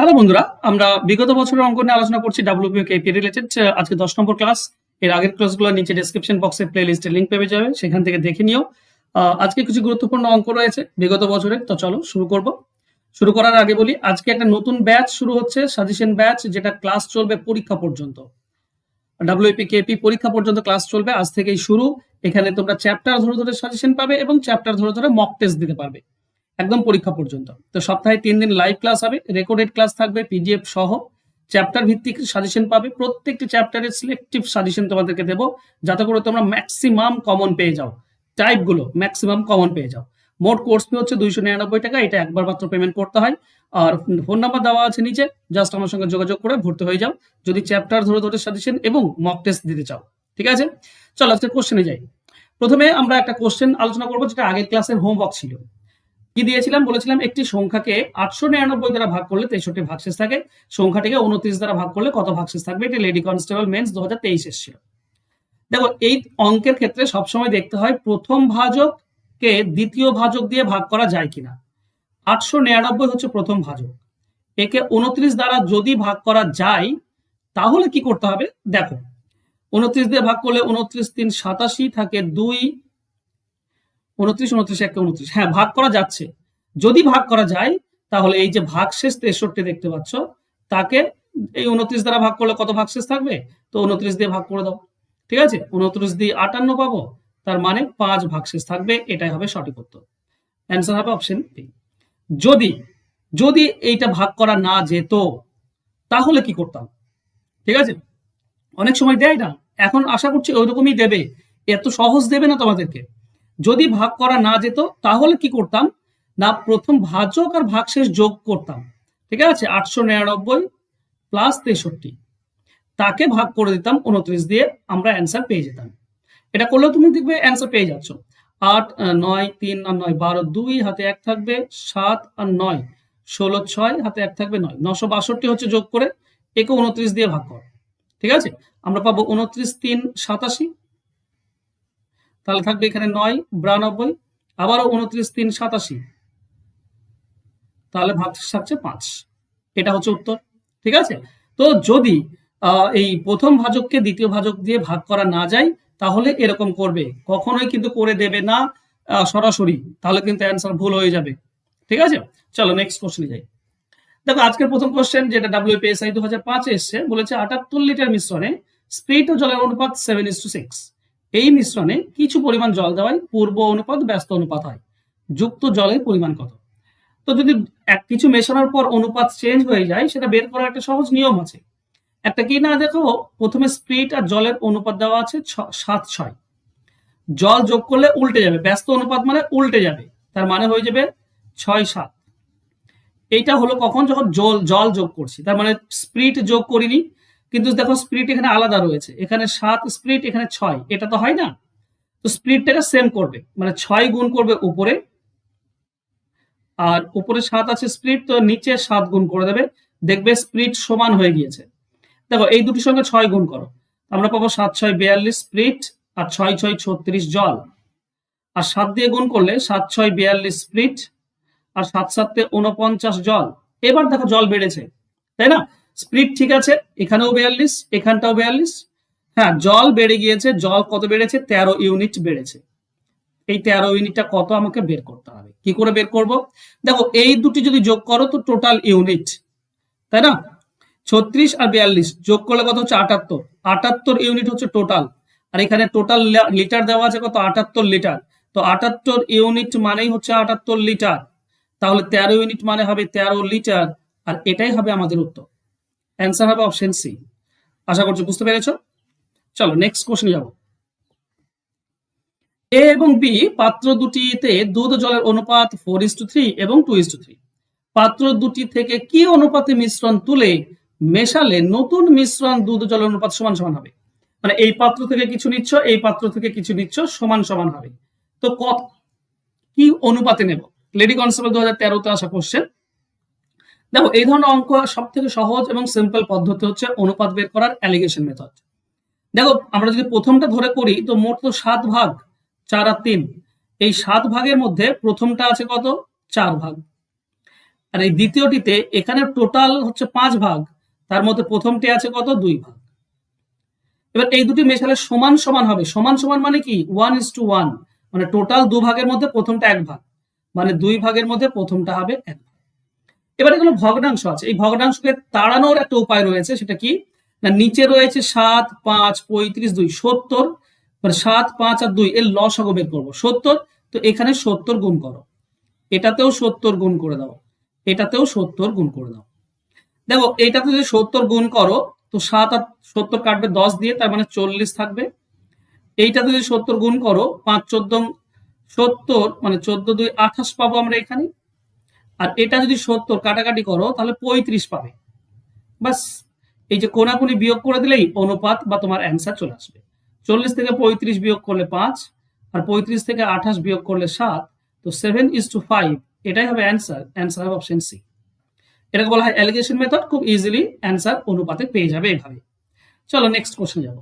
Hello বন্ধুরা, আমরা বিগত বছরের অঙ্ক নিয়ে আলোচনা করছি ডাব্লিউপিও কেপি রিলেটেড আজকে দশ নম্বর ক্লাস এর আগের ক্লাসগুলো নিচে ডেসক্রিপশন বক্সে প্লে লিস্টের লিঙ্ক পেয়ে যাবে, সেখান থেকে দেখে নিও। আজকে কিছু গুরুত্বপূর্ণ অঙ্ক রয়েছে বিগত বছরের তো চলো শুরু করব। শুরু করার আগে বলি, আজকে একটা নতুন ব্যাচ শুরু হচ্ছে সাজেশন ব্যাচ যেটা ক্লাস চলবে পরীক্ষা পর্যন্ত। ডাব্লিউপি কেপি পরীক্ষা পর্যন্ত ক্লাস চলবে, আজ থেকেই শুরু। এখানে তোমরা চ্যাপ্টার ধরে ধরে সাজেশন পাবে এবং চ্যাপ্টার ধরে ধরে মক টেস্ট দিতে পারবে। একদম পরীক্ষা পর্যন্ত। তো সপ্তাহে তিন দিন লাইভ ক্লাস হবে রেকর্ডেড ক্লাস থাকবে পিডিএফ সহ। চ্যাপ্টার ভিত্তিক সাজেশন পাবে, প্রত্যেকটি চ্যাপ্টারের সিলেক্টিভ সাজেশন তোমাদেরকে দেবো, যাতে করে তোমরা ম্যাক্সিমাম কমন পেয়ে যাও। টাইপগুলো ম্যাক্সিমাম কমন পেয়ে যাও। মোট কোর্স ফি হচ্ছে দুইশো নিরানব্বই টাকা, এটা একবার মাত্র পেমেন্ট করতে হয়। আর ফোন নাম্বার দেওয়া আছে নিচে জাস্ট আমার সঙ্গে যোগাযোগ করে ভর্তি হয়ে যাও। যদি চ্যাপ্টার ধরে ধরে সাজেশন এবং মক টেস্ট দিতে চাও, ঠিক আছে? চলো আজকে কোশ্চেনে যাই। প্রথমে আমরা একটা কোশ্চেন আলোচনা করব, যেটা আগের ক্লাসের হোমওয়ার্ক ছিল। কি দিয়েছিলাম? বলেছিলাম একটি সংখ্যাকে আটশো নিরানব্বই দ্বারা ভাগ করলে তেষট্টি ভাগশেষ থাকে। সংখ্যাটিকে উনত্রিশ দ্বারা ভাগ করলে কত ভাগশেষ থাকবে? এটি লেডি কনস্টেবল মেন্স দু হাজার তেইশ এসেছিল। দেখো, এই অঙ্কের ক্ষেত্রে সবসময় দেখতে হয় প্রথম ভাজককে দ্বিতীয় ভাজক দিয়ে ভাগ করা যায় কিনা। আটশো নিরানব্বই হচ্ছে প্রথম ভাজক। একে উনত্রিশ দ্বারা যদি ভাগ করা যায়, তাহলে কি করতে হবে? দেখো, উনত্রিশ দিয়ে ভাগ করলে উনত্রিশ তিন সাতাশি থাকে দুই উনত্রিশ উনত্রিশ একটা উনত্রিশ। হ্যাঁ ভাগ করা যাচ্ছে। যদি ভাগ করা যায়, তাহলে এই যে ভাগশেষ তেষট্টি দেখতে পাচ্ছ, তাকে এই উনত্রিশ দ্বারা ভাগ করলে কত ভাগশেষ থাকবে? তো উনত্রিশ দিয়ে ভাগ করে দাও। ঠিক আছে? উনত্রিশ দিয়ে আটান্ন পাবো। তার মানে পাঁচ ভাগশেষ থাকবে, এটাই হবে সঠিক উত্তর। অ্যান্সার হবে অপশন বি যদি যদি এইটা ভাগ করা না যেত, তাহলে কি করতাম? ঠিক আছে? অনেক সময় দেয় না। এখন আশা করছি ওইরকমই দেবে। এত সহজ দেবে না তোমাদেরকে। যদি ভাগ করা না যেত, তাহলে কি করতাম? না, প্রথম ভাজক আর ভাগশেষ যোগ করতাম। ঠিক আছে? আটশো নিরানব্বই প্লাস তেষট্টি। তাকে ভাগ করে দিতাম উনত্রিশ দিয়ে আমরা অ্যান্সার পেয়ে যেতাম। এটা করলেও তুমি দেখবে অ্যান্সার পেয়ে যাচ্ছ। আট নয়, তিন আর নয়, বারো, দুই হাতে এক থাকবে, সাত আর নয়, ষোলো, ছয় হাতে এক থাকবে, নয়। নশো বাষট্টি হচ্ছে যোগ করে, একে উনত্রিশ দিয়ে ভাগ কর। ঠিক আছে? আমরা পাবো উনত্রিশ, তিন, সাতাশি তাহলে থাকবে এখানে নয়, বিরানব্বই, আবারও উনত্রিশ, তিন, সাতাশি। তাহলে ভাগ থাকছে পাঁচ। এটা হচ্ছে উত্তর, ঠিক আছে? তো যদি এই প্রথম ভাজককে দ্বিতীয় ভাজক দিয়ে ভাগ করা না যায়, তাহলে এরকম করবে। কখনোই কিন্তু করে দেবে না সরাসরি। তাহলে কিন্তু অ্যান্সার ভুল হয়ে যাবে। ঠিক আছে? চলো নেক্সট কোশ্চেনে যাই। দেখো, আজকের প্রথম কোশ্চেন যেটা ডাব্লিউপিএসআই দু হাজার পাঁচে এসছে, বলেছে আটাত্তর লিটার মিশ্রণে স্প্রিট ও জলের অনুপাত সেভেন ইস টু সিক্স এই মিশ্রণে কিছু পরিমাণ জল দেওয়ায় পূর্ব অনুপাত, ব্যস্ত অনুপাত হয়। যুক্ত জলের পরিমাণ কত? তো যদি এক কিছু মেশানোর পর অনুপাত চেঞ্জ হয়ে যায়, সেটা বের করার একটা সহজ নিয়ম আছে। একটা কি না দেখো, প্রথমে স্প্রিট আর জলের অনুপাত দেওয়া আছে সাত, ছয়। জল যোগ করলে উল্টে যাবে, ব্যস্ত অনুপাত মানে উল্টে যাবে, তার মানে হয়ে যাবে ছয়, সাত। এইটা হলো কখন? যখন জল জল যোগ করছি, তার মানে স্প্রিট যোগ করিনি কিন্তু দেখো স্প্রিট এখানে আলাদা রয়েছে। এখানে সাত স্প্রিট এখানে ছয়। এটা তো হয় না? তো স্প্রিটটাকে সেম করবে। মানে ছয় গুণ করবে উপরে। আর উপরে সাত আছে স্প্রিট তো নিচে সাত গুণ করে দেবে। দেখবে স্প্রিট সমান হয়ে গিয়েছে। দেখো, এই দুটির সঙ্গে ছয় গুণ করো। আমরা পাবো সাত, ছয়, বিয়াল্লিশ স্প্রিট আর ছয় ছয়, ছত্রিশ জল। আর সাত দিয়ে গুণ করলে সাত, ছয়, বিয়াল্লিশ স্প্রিট আর সাত, সাতে উনপঞ্চাশ জল। এবার দেখো জল বেড়েছে, তাই না? স্প্রিট ঠিক আছে, এখানেও বিয়াল্লিশ, এখানটাও বিয়াল্লিশ। হ্যাঁ জল বেড়ে গিয়েছে, জল কত বেড়েছে? তেরো ইউনিট বেড়েছে। এই তেরো ইউনিটটা কত আমাকে বের করতে হবে? কি করে বের করব? দেখো, এই দুটি যদি যোগ করো তো টোটাল ইউনিট তাই না? ছত্রিশ আর বিয়াল্লিশ যোগ করলে কত হচ্ছে? আটাত্তর। আটাত্তর ইউনিট হচ্ছে টোটাল আর এখানে টোটাল লিটার দেওয়া আছে কত? আটাত্তর লিটার তো আটাত্তর ইউনিট মানেই হচ্ছে আটাত্তর লিটার তাহলে তেরো ইউনিট মানে হবে তেরো লিটার আর এটাই হবে আমাদের উত্তর। অ্যান্সার হবে অপশন সি আশা করছি বুঝতে পেরেছ? চলো নেক্সট কোশ্চেনে যাব। এ এবং বি পাত্র দুটিতে দুধ জলের অনুপাত ফোর ইস টু থ্রি এবং টু ইস টু থ্রি পাত্র দুটি থেকে কি অনুপাতে মিশ্রণ তুলে মেশালে নতুন মিশ্রণ দুধ জলের অনুপাত সমান সমান হবে? মানে এই পাত্র থেকে কিছু নিচ্ছ, এই পাত্র থেকে কিছু নিচ্ছ, সমান সমান হবে। তো কত কি অনুপাতে নেব? লেডি কনস্টেবল দু হাজার তেরোতে আসা কোশ্চেন দেখো, এই ধরনের অঙ্ক সব থেকে সহজ এবং সিম্পল পদ্ধতি হচ্ছে অনুপাত বের করার অ্যালিগেশন মেথড দেখো, আমরা যদি প্রথমটা ধরে করি, তো মোট তো সাত ভাগ, চার আর তিন। এই সাত ভাগের মধ্যে প্রথমটা আছে কত? চার ভাগ। আর এই দ্বিতীয়টিতে এখানে টোটাল হচ্ছে পাঁচ ভাগ, তার মধ্যে প্রথমটি আছে কত? দুই ভাগ। এবার এই দুটি মেশালে সমান সমান হবে। সমান সমান মানে কি? ওয়ান ইস টু ওয়ান মানে টোটাল দু ভাগের মধ্যে প্রথমটা এক ভাগ। মানে দুই ভাগের মধ্যে প্রথমটা হবে এক ভাগ। এবার এগুলো ভগ্নাংশ আছে। এই ভগ্নাংশকে তাড়ানোর একটা উপায় রয়েছে, সেটা কি? না, নিচে রয়েছে সাত, পাঁচ, পঁয়ত্রিশ, দুই, সত্তর। মানে সাত, পাঁচ আর দুই, এর লসাগ বের করব। সত্তর, তো এখানে সত্তর গুণ করো। এটাতেও সত্তর গুণ করে দাও। এটাতেও সত্তর গুণ করে দাও। দেখো, এটাতে যদি সত্তর গুণ করো, তো সাত আর সত্তর কাটবে দশ দিয়ে, তার মানে চল্লিশ থাকবে। এইটাতে যদি সত্তর গুণ করো, পাঁচ, চোদ্দ, সত্তর মানে চোদ্দ, দুই, আঠাশ পাবো আমরা এখানে। আর এটা যদি সত্তর কাটাকাটি করো, তাহলে পঁয়ত্রিশ পাবে। বাস এই যে কোনাকুনি বিয়োগ করে দিলেই অনুপাত বা তোমার অ্যান্সার চলে আসবে। চল্লিশ থেকে পঁয়ত্রিশ বিয়োগ করলে পাঁচ, আর পঁয়ত্রিশ থেকে আঠাশ বিয়োগ করলে সাত, তো সেভেন ইজ টু ফাইভ এটাই হবে অ্যান্সার অ্যান্সার হবে অপশন সি এটাকে বলা হয় অ্যালিগেশন মেথড খুব ইজিলি অ্যান্সার অনুপাতে পেয়ে যাবে এভাবে। চলো নেক্সট কোশ্চেন যাব।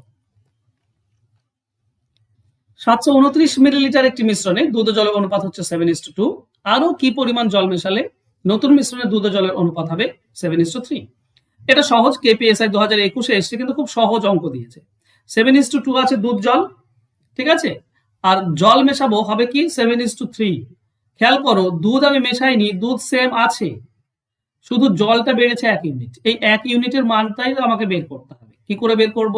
সাতশো উনত্রিশ মিলিলিটার একটি মিশ্রণে দুধ জলের অনুপাত হচ্ছে সেভেন ইস টু টু আরও কি পরিমাণ জল মেশালে নতুন মিশ্রণে দুধ জলের অনুপাত হবে? সেভেন ইস টু থ্রি এটা সহজ কেপিএসআই দু হাজার একুশে এসছে, কিন্তু খুব সহজ অঙ্ক দিয়েছে। সেভেন ইস টু টু আছে দুধ জল, ঠিক আছে? আর জল মেশাবো হবে কি? সেভেন ইস টু থ্রি খেয়াল করো, দুধ আমি মেশাইনি, দুধ সেম আছে। শুধু জলটা বেড়েছে এক ইউনিট এই এক ইউনিটের মানটাই আমাকে বের করতে হবে। কি করে বের করব?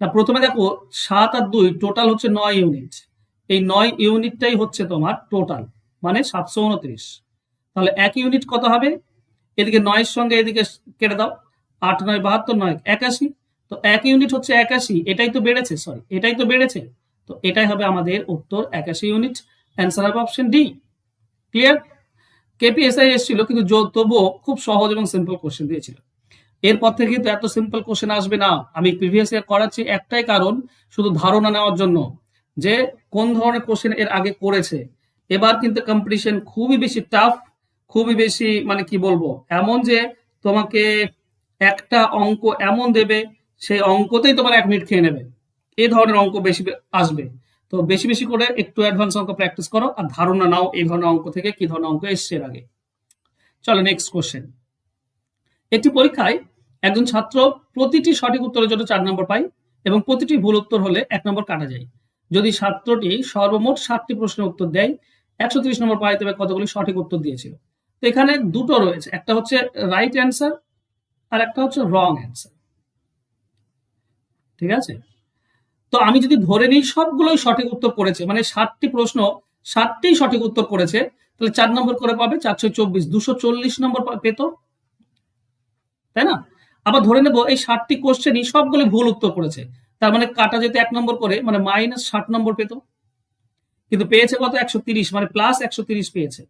না, প্রথমে দেখো, সাত আর দুই টোটাল হচ্ছে নয় ইউনিট এই নয় ইউনিটটাই হচ্ছে তোমার টোটাল মানে সাতশো উনত্রিশ। তাহলে এক ইউনিট কত হবে? এদিকে নয়ের সঙ্গে এদিকে কেটে দাও। আট নয় বাহাত্তর, নয় একাশি। তো এক ইউনিট হচ্ছে একাশি, এটাই তো বেড়েছে সরি এটাই তো বেড়েছে। তো এটাই হবে আমাদের উত্তর একাশি ইউনিট। অ্যান্সার হবে অপশন ডি ক্লিয়ার কেপিএসআই এসেছিল, কিন্তু তবুও খুব সহজ এবং সিম্পল কোশ্চেন দিয়েছিল। এরপর থেকে কিন্তু এত সিম্পল কোশ্চেন আসবে না। আমি প্রিভিয়াস ইয়ার করাচ্ছি একটাই কারণ, শুধু ধারণা নেওয়ার জন্য, যে কোন ধরনের কোশ্চেন এর আগে করেছে। এবার কিন্তু কম্পিটিশন খুবই বেশি টাফ খুবই বেশি মানে কি বলব, এমন যে তোমাকে একটা অঙ্ক এমন দেবে, সেই অঙ্কতেই তোমার এক মিনিট খেয়ে নেবে। এই ধরনের অঙ্ক বেশি আসবে। তো বেশি বেশি করে একটু অ্যাডভান্স অঙ্ক প্র্যাকটিস করো আর ধারণা নাও এই ধরনের অঙ্ক থেকে কি ধরনের অঙ্ক এসছে এর আগে। চলো নেক্সট কোশ্চেন একটি পরীক্ষায় একজন ছাত্র প্রতিটি সঠিক উত্তরের জন্য চার নম্বর পায় এবং প্রতিটি ভুল উত্তর হলে এক নম্বর কাটা যায়। যদি ছাত্রটি সর্বমোট সাতটি প্রশ্নের উত্তর দেয় একশো ত্রিশ নম্বর পায় তবে কতগুলি সঠিক উত্তর দিয়েছিল। তো এখানে দুটো রয়েছে, একটা হচ্ছে রাইট অ্যান্সার আর একটা হচ্ছে রং অ্যান্সার ঠিক আছে? তো আমি যদি ধরে নিই, সবগুলোই সঠিক উত্তর করেছে মানে ষাটটি প্রশ্ন ষাটটি সঠিক উত্তর করেছে, তাহলে চার নম্বর করে পাবে চারশো চব্বিশ, দুশো চল্লিশ নম্বর পেত। তাই না? আবার ধরে নেব, এই ষাটটি কোশ্চেনই সবগুলো ভুল উত্তর করেছে। তার মানে কাটা যেতে এক নম্বর করে মানে মাইনাস ষাট নম্বর পেত। কিন্তু পেয়েছে কত? একশো তিরিশ মানে প্লাস একশো তিরিশ পেয়েছে।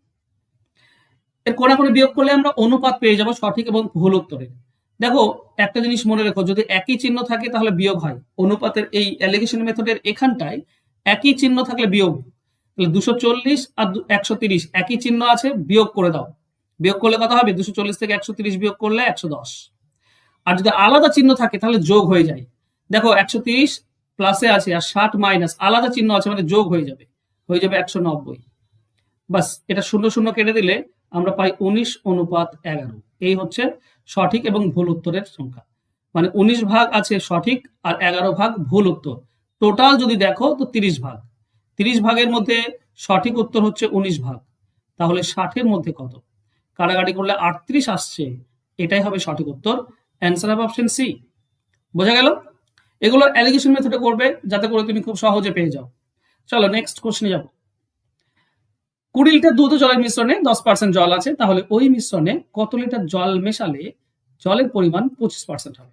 এর কোনা করে বিয়োগ করলে আমরা অনুপাত পেয়ে যাব সঠিক এবং ভুল উত্তরের দেখো, একটা জিনিস মনে রেখো, যদি একই চিহ্ন থাকে তাহলে বিয়োগ হয়। অনুপাতের এই অ্যালিগেশন মেথডের এখানটায় একই চিহ্ন থাকলে বিয়োগ। তাহলে দুশো চল্লিশ আর একশো তিরিশ, একই চিহ্ন আছে, বিয়োগ করে দাও। বিয়োগ করলে কত হবে? দুশো চল্লিশ থেকে একশো তিরিশ বিয়োগ করলে একশো দশ। আর যদি আলাদা চিহ্ন থাকে, তাহলে যোগ হয়ে যায়। দেখো, একশো তিরিশ প্লাসে আছে আর ষাট মাইনাস আলাদা চিহ্ন আছে মানে যোগ হয়ে যাবে। হয়ে যাবে একশো নব্বই। বাস, এটা শূন্য শূন্য কেটে দিলে আমরা পাই উনিশ অনুপাত এগারো। এই হচ্ছে সঠিক এবং ভুল উত্তরের সংখ্যা। মানে উনিশ ভাগ আছে সঠিক আর এগারো ভাগ ভুল উত্তর। টোটাল যদি দেখো তো তিরিশ ভাগ। তিরিশ ভাগের মধ্যে সঠিক উত্তর হচ্ছে উনিশ ভাগ। তাহলে ষাটের মধ্যে কত? কাটাকাটি করলে আটত্রিশ আসছে। এটাই হবে সঠিক উত্তর। অ্যান্সার হবে অপশন সি বোঝা গেল? এগুলো অ্যালিগেশন মেথডে করবে যাতে করে তুমি খুব সহজে পেয়ে যাও। চলো নেক্সট কোশ্চেনে যাব। কুড়ি লিটার দুধ জলের মিশ্রণে দশ পার্সেন্ট জল আছে, তাহলে ওই মিশ্রণে কত লিটার জল মেশালে জলের পরিমাণ পঁচিশ পার্সেন্ট হবে?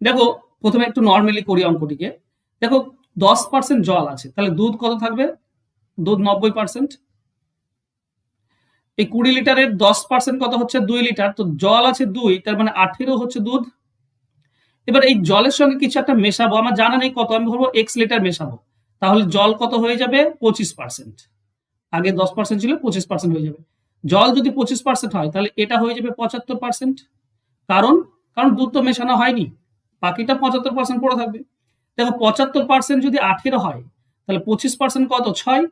দেখো, প্রথমে একটু নর্মালি করি অঙ্কটিকে। দেখো, দশ পার্সেন্ট জল আছে, তাহলে দুধ কত থাকবে? দুধ নব্বই পার্সেন্ট এই কুড়ি লিটারের দশ পার্সেন্ট কত হচ্ছে? দুই লিটার, তো জল আছে দুই, তার মানে আঠেরো হচ্ছে দুধ। এবার এই জলের সঙ্গে কিছু একটা মেশাবো, আমার জানা নেই কত, আমি ধরবো এক্স লিটার মেশাবো। তাহলে জল কত হয়ে যাবে? পঁচিশ পার্সেন্ট আগে দশ পার্সেন্ট ছিল, পঁচিশ পার্সেন্ট হয়ে যাবে। জল যদি পঁচিশ পার্সেন্ট হয়, তাহলে এটা হয়ে যাবে পঁচাত্তর পার্সেন্ট কারণ? কারণ দুধ তো মেশানো হয়নি। বাকিটা পঁচাত্তর পার্সেন্ট পড়ে থাকবে। দেখো, পঁচাত্তর পার্সেন্ট যদি আঠেরো হয়, তাহলে পঁচিশ পার্সেন্ট কত? ছয়।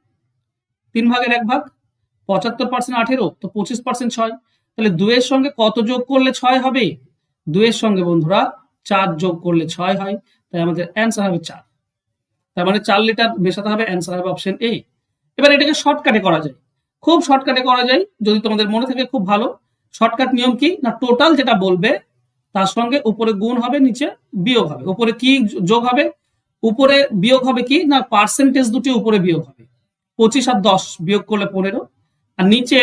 তিন ভাগের এক ভাগ। পঁচাত্তর পার্সেন্ট আঠেরো, তো পঁচিশ পার্সেন্ট ছয়। তাহলে দুয়ের সঙ্গে কত যোগ করলে ছয় হবে? দুয়ের সঙ্গে বন্ধুরা, চার যোগ করলে ছয় হয়। তাই আমাদের অ্যান্সার হবে চার। তার মানে চার লিটার মেশাতে হবে অ্যান্সার হবে অপশন এ এবার এটাকে শর্টকাটে করা যায়। খুব শর্টকাটে করা যায়, যদি তোমাদের মনে থাকে খুব ভালো। শর্টকাট নিয়ম কি? না টোটাল যেটা বলবে, তার সঙ্গে উপরে গুণ হবে, নিচে বিয়োগ হবে। উপরে কি যোগ হবে? উপরে বিয়োগ হবে কি? না পার্সেন্টেজ দুটি উপরে বিয়োগ হবে। পঁচিশ আর দশ বিয়োগ করলে পনেরো। আর নিচে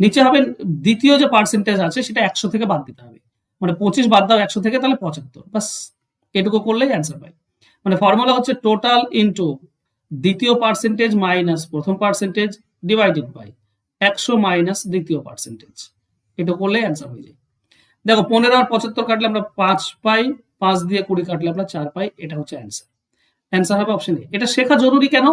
নিচে হবে দ্বিতীয় যে পার্সেন্টেজ আছে, সেটা একশো থেকে বাদ দিতে হবে। মানে পঁচিশ বাদ দাও একশো থেকে, তাহলে পঁচাত্তর। বাস এটুকু করলেই অ্যান্সার পাই মানে ফর্মুলা হচ্ছে টোটাল ইনটু দ্বিতীয় পার্সেন্টেজ মাইনাস প্রথম পার্সেন্টেজ ডিভাইডেড বাই একশো মাইনাস দ্বিতীয় পার্সেন্টেজ এটা করলে অ্যান্সার হয়ে যায়। দেখো, পনেরো আর পঁচাত্তর কাটলে আমরা পাঁচ পাই, পাঁচ দিয়ে কুড়ি কাটলে আমরা চার পাই, এটা হচ্ছে অ্যান্সার অ্যান্সার হবে অপশন এ এটা শেখা জরুরি কেন?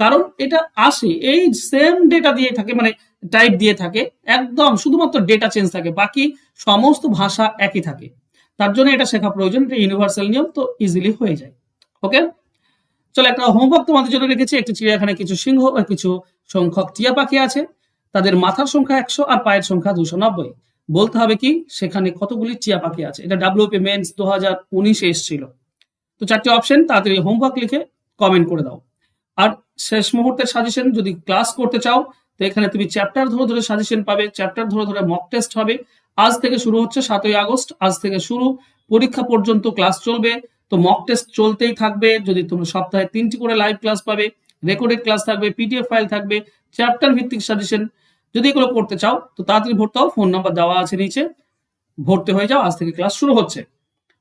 কারণ এটা আসে, এই সেম ডেটা দিয়ে থাকে মানে টাইপ দিয়ে থাকে, একদম শুধুমাত্র ডেটা চেঞ্জ থাকে, বাকি সমস্ত ভাষা একই থাকে। তার জন্য এটা শেখা প্রয়োজন, এটা ইউনিভার্সাল নিয়ম, তো ইজিলি হয়ে যায়। ওকে চলো, একটা হোমওয়ার্ক তোমাদের জন্য রেখেছি। একটি চিড়িয়াখানায় কিছু সিংহ আর কিছু সংখ্যক টিয়া পাখি আছে। তাদের মাথার সংখ্যা একশো আর পায়ের সংখ্যা দুশো নব্বই। বলতে হবে কি, সেখানে কতগুলি টিয়া পাখি আছে? এটা ডাব্লিউপি মেন্স দু হাজার উনিশে এসেছিল। তো চারটি অপশন তাড়াতাড়ি হোমওয়ার্ক লিখে কমেন্ট করে দাও। আর শেষ মুহূর্তের সাজেশন যদি ক্লাস করতে চাও, তো এখানে তুমি চ্যাপ্টার ধরে ধরে সাজেশন পাবে। চ্যাপ্টার ধরে ধরে মক টেস্ট হবে। আজ থেকে শুরু হচ্ছে সাতই আগস্ট। আজ থেকে শুরু। পরীক্ষা পর্যন্ত ক্লাস চলবে। তো মক টেস্ট চলতেই থাকবে। যদি তোমরা সপ্তাহে তিনটি করে লাইভ ক্লাস পাবে রেকর্ডেড ক্লাস থাকবে পিডিএফ ফাইল থাকবে চ্যাপ্টার ভিত্তিক সাজেশন যদি এগুলো করতে চাও, তো তাড়াতাড়ি ভর্তি হও ফোন নাম্বার দেওয়া আছে নিচে। ভর্তি হয়ে যাও, আজ থেকে ক্লাস শুরু হচ্ছে।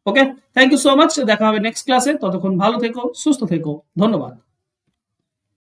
Okay thank you so much দেখা হবে নেক্সট ক্লাসে ততক্ষণ ভালো থেকো, সুস্থ থেকো। ধন্যবাদ।